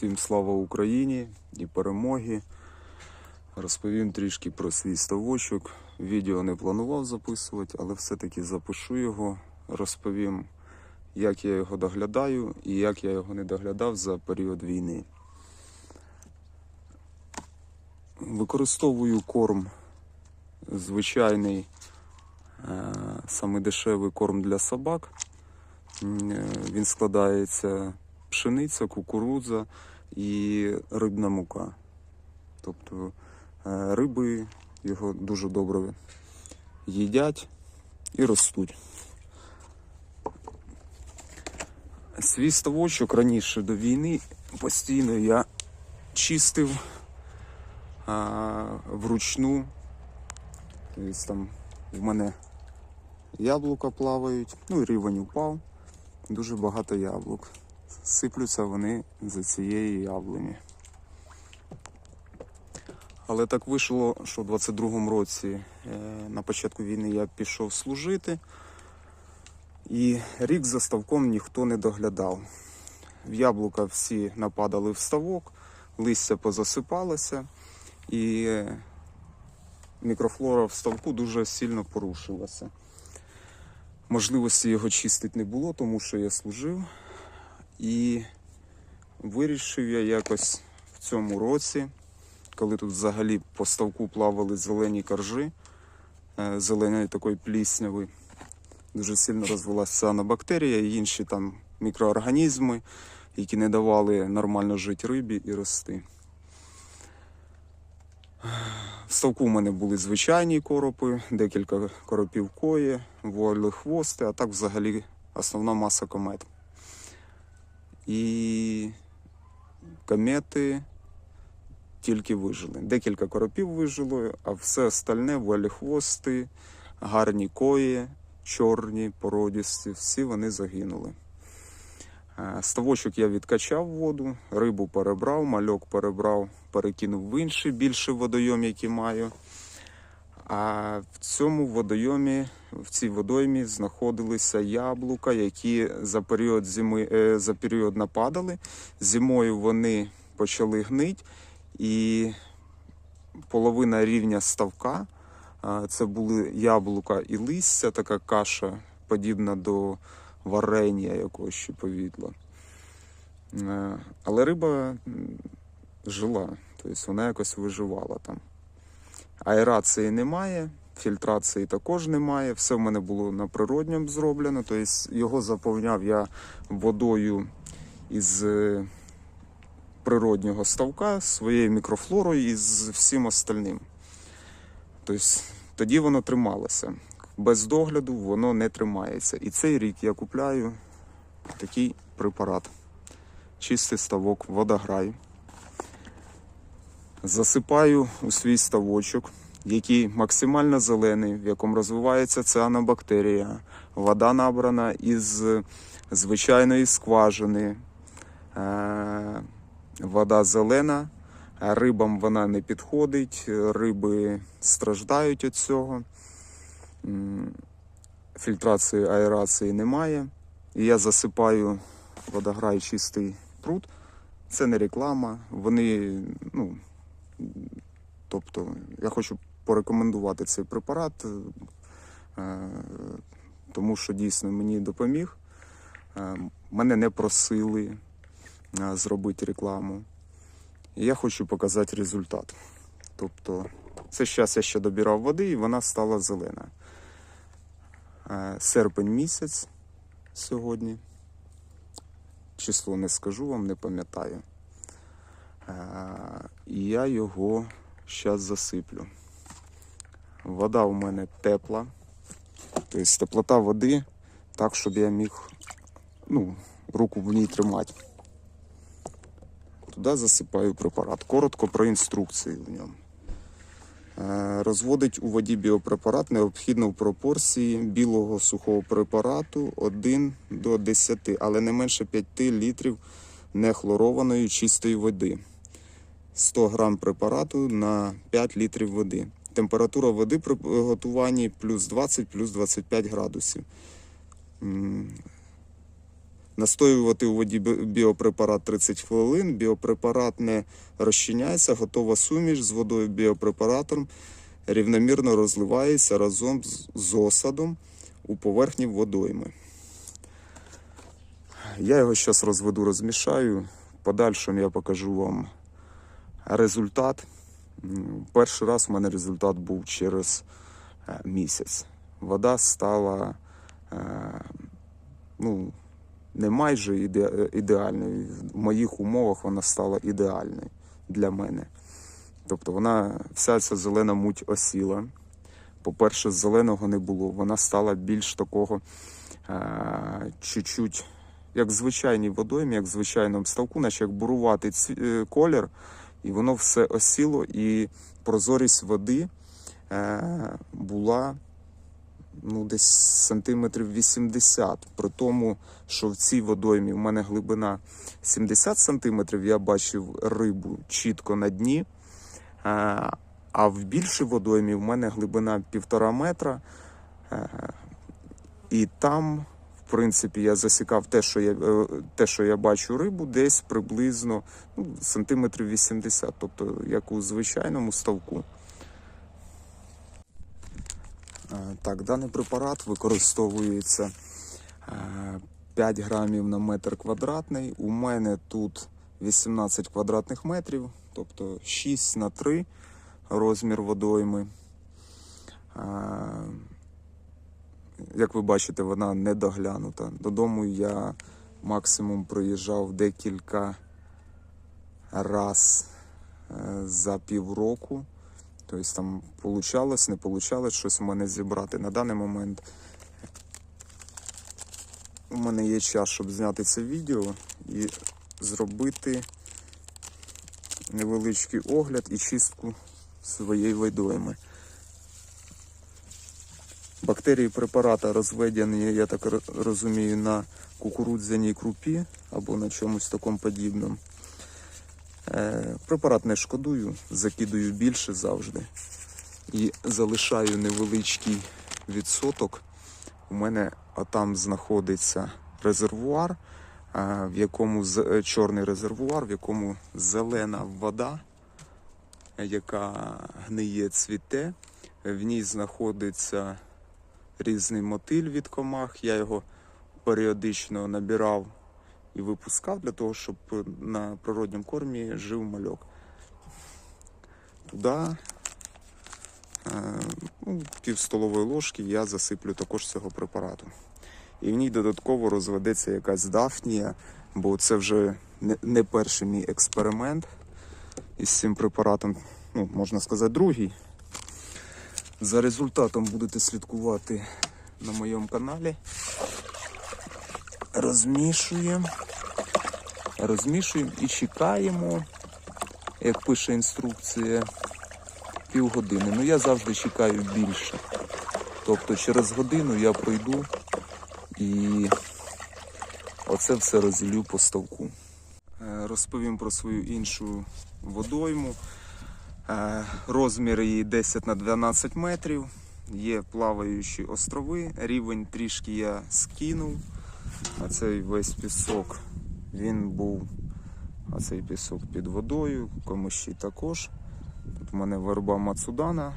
Всім слава Україні і перемоги. Розповім трішки про свій ставочок. Відео не планував записувати, але все-таки запишу його. Розповім, як я його доглядаю і як я його не доглядав за період війни. Використовую корм звичайний, е, саме дешевий корм для собак. Е, Він складається пшениця, кукурудза і рибна мука. Тобто е, риби його дуже добре їдять і ростуть. Свій ставочок раніше до війни постійно я чистив а, вручну. Тобто там в мене яблука плавають, ну і рівень упав. Дуже багато яблук. Сиплються вони за цієї яблуні. Але так вийшло, що в 22-му році е, на початку війни я пішов служити, і рік за ставком ніхто не доглядав. В яблука всі нападали в ставок, листя позасипалося, і мікрофлора в ставку дуже сильно порушилася. Можливості його чистити не було, тому що я служив. І вирішив я якось в цьому році, коли тут взагалі по ставку плавали зелені коржі, е, зеленої такої плісняви, дуже сильно розвилася цианобактерія і інші там мікроорганізми, які не давали нормально жити рибі і рости. В ставку в мене були звичайні коропи, декілька коропів кої, волі хвости, а так взагалі основна маса комет. І комети тільки вижили. Декілька коропів вижило, а все остальне волі-хвости, гарні кої, чорні, породісті, всі вони загинули. Е, Ставочок я відкачав воду, рибу перебрав, мальок перебрав, перекинув в інший більший водойом, який маю. А в цьому водойомі, в цій водоймі знаходилися яблука, які за період зими, е, за період нападали. Зимою вони почали гнить, і половина рівня ставка це були яблука і листя, така каша, подібна до варення якогось ще повідло. Е, Але риба жила, тобто вона якось виживала там. Аерації немає, фільтрації також немає. Все в мене було на природньому зроблено. Тобто його заповняв я водою із е, природнього ставка, своєю мікрофлорою і з всім остальним. Тобто тоді воно трималося. Без догляду воно не тримається. І цей рік я купляю такий препарат. Чистий ставок, водограй засипаю у свій ставочок, який максимально зелений, в якому розвивається цианобактерія. Вода набрана із звичайної скважини. Е, Вода зелена, рибам вона не підходить, риби страждають від цього. Фільтрації, аерації немає. І я засипаю водограй чистий пруд. Це не реклама. Вони, ну, тобто, я хочу порекомендувати цей препарат, е, тому що дійсно мені допоміг. Е, Мене не просили е, зробити рекламу. І я хочу показати результат. Тобто, це зараз я ще добирав води, і вона стала зелена. Серпень місяць сьогодні. Число не скажу вам, не пам'ятаю. І я його зараз засиплю. Вода у мене тепла. Тобто теплота води так, щоб я міг ну, руку в ній тримати. Туди засипаю препарат. Коротко про інструкції в ньому. Е, Розводить у воді біопрепарат необхідно в пропорції білого сухого препарату 1 до 10, але не менше 5 літрів нехлорованої чистої води. 100 грам препарату на 5 літрів води. Температура води при готуванні плюс 20, плюс 25 градусів. Настоювати у воді біопрепарат 30 хвилин. Біопрепарат не розчиняється, готова суміш з водою біопрепаратом рівномірно розливається разом з, осадом у поверхні водойми. Я його зараз розведу, розмішаю. Подальшому я покажу вам результат. Перший раз у мене результат був через е, місяць. Вода стала е, ну, не майже іде, ідеальною. В моїх умовах вона стала ідеальною для мене. Тобто вона вся ця зелена муть осіла. По-перше, зеленого не було. Вона стала більш такого е, чуть-чуть, як звичайній водоймі, як звичайному ставку, наче як буруватий колір, і воно все осіло, і прозорість води е, була ну, десь сантиметрів 80. При тому, що в цій водоймі в мене глибина 70 сантиметрів, я бачив рибу чітко на дні. Е, А в більшій водоймі в мене глибина півтора метра. Е, І там, в принципі, я засікав те, що я, е, те, що я бачу рибу, десь приблизно ну, сантиметрів 80, тобто як у звичайному ставку. Е, Так, даний препарат використовується е, 5 грамів на метр квадратний. У мене тут 18 квадратних метрів, тобто 6 на 3 розмір водойми. Як ви бачите, вона не доглянута. Додому я максимум проїжджав декілька раз е, за півроку. Тобто там получалось, не получалось щось у мене зібрати. На даний момент у мене є час, щоб зняти це відео і зробити невеличкий огляд і чистку своєї водойми. Бактерії препарата розведені, я так розумію, на кукурудзяній крупі або на чомусь такому подібному. Е, Препарат не шкодую, закидую більше завжди. І залишаю невеличкий відсоток. У мене там знаходиться резервуар, е, в якому е, чорний резервуар, в якому зелена вода, яка гниє, цвіте. В ній знаходиться різний мотиль від комах. Я його періодично набирав і випускав для того, щоб на природньому кормі жив мальок. Туди е, ну, пів столової ложки я засиплю також цього препарату. І в ній додатково розведеться якась дафнія, бо це вже не перший мій експеримент із цим препаратом, ну, можна сказати, другий. За результатом будете слідкувати на моєму каналі. Розмішуємо. Розмішуємо і чекаємо, як пише інструкція, півгодини. Ну я завжди чекаю більше. Тобто через годину я пройду і оце все розділю по ставку. Е, Розповім про свою іншу водойму. Е, Розмір її 10 на 12 метрів. Є плаваючі острови. Рівень трішки я скинув. А цей весь пісок він був. А цей пісок під водою, комиші також. Тут в мене верба Мацудана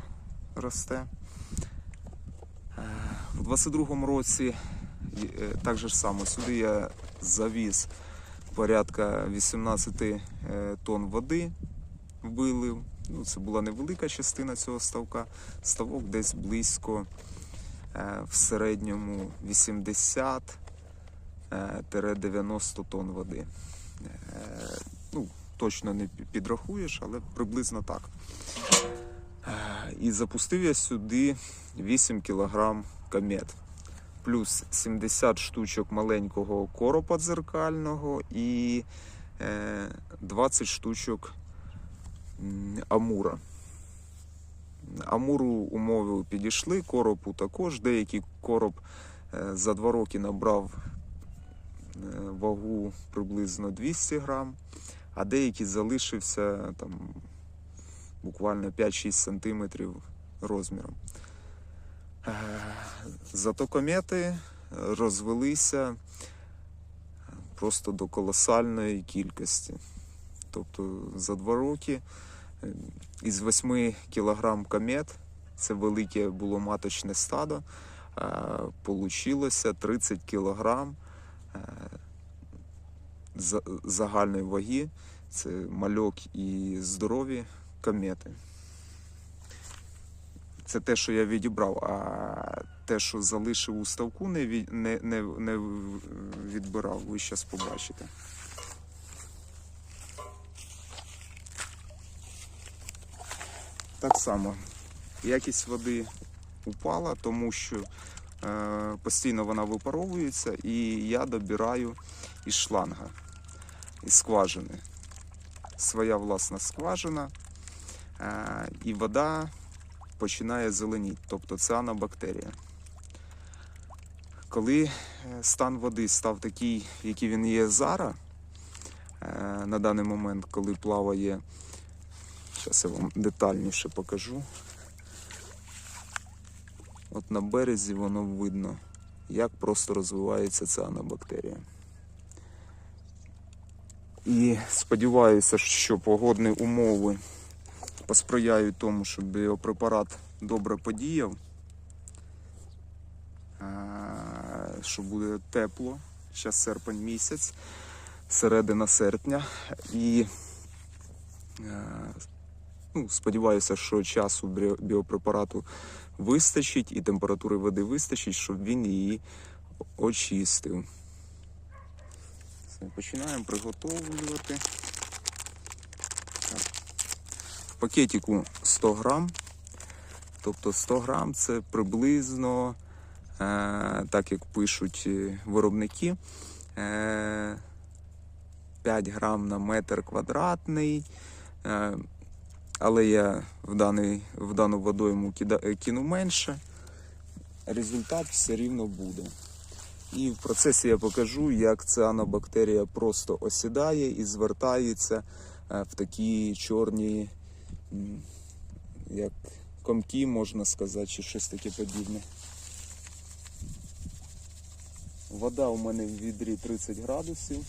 росте. Е, У 22-му році е, так же ж само сюди я завіз порядка 18 е, тонн води, вилив. Ну, це була невелика частина цього ставка. Ставок десь близько е, в середньому 80 е, тире 90 тонн води. Е, Ну, точно не підрахуєш, але приблизно так. І запустив я сюди 8 кг комет. Плюс 70 штучок маленького коропа дзеркального і е, 20 штучок амура. Амуру умови підійшли, коропу також. Деякий короб е, за два роки набрав е, вагу приблизно 200 грам, а деякий залишився там буквально 5-6 сантиметрів розміром. Е, Зато комети розвелися просто до колосальної кількості. Тобто за два роки із 8 кілограм комет, це велике було маточне стадо, е, получилося 30 кілограм е, загальної ваги. Це мальок і здорові комети. Це те, що я відібрав, а те, що залишив у ставку, не, не, не, не відбирав, ви зараз побачите. Так само, якість води упала, тому що е, постійно вона випаровується, і я добираю із шланга, із скважини. Своя власна скважина, е, і вода починає зеленіти, тобто це анабактерія. Коли е, стан води став такий, який він є зараз, на даний момент, коли плаває, зараз я вам детальніше покажу. От на березі воно видно, як просто розвивається ця анабактерія. І сподіваюся, що погодні умови посприяють тому, щоб біопрепарат добре подіяв, е, що буде тепло, зараз серпень місяць, середина серпня. І е, ну, сподіваюся, що часу біопрепарату вистачить і температури води вистачить, щоб він її очистив. Починаємо приготовлювати. В пакетику 100 грам. Тобто 100 грам це приблизно, е, так як пишуть е, виробники, е, 5 грам на метр квадратний. Але я в, даний, в дану водойму кида, е, кину менше. Результат все рівно буде. І в процесі я покажу, як ця анабактерія просто осідає і звертається е, в такі чорні, як комки, можна сказати, чи щось таке подібне. Вода у мене в відрі 30 градусів.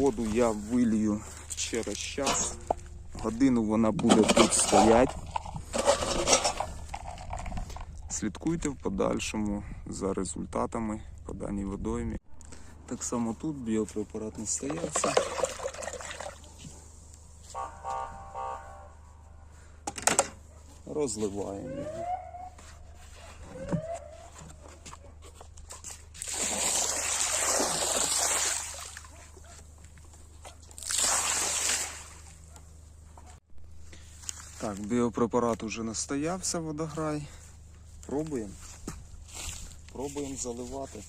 Воду я вилью через час. Годину вона буде тут стоять. Слідкуйте в подальшому за результатами по даній водоймі. Так само тут біопрепарат не стоявся. Розливаємо його. Так, біопрепарат уже настоявся водограй. Пробуємо. Пробуємо заливати.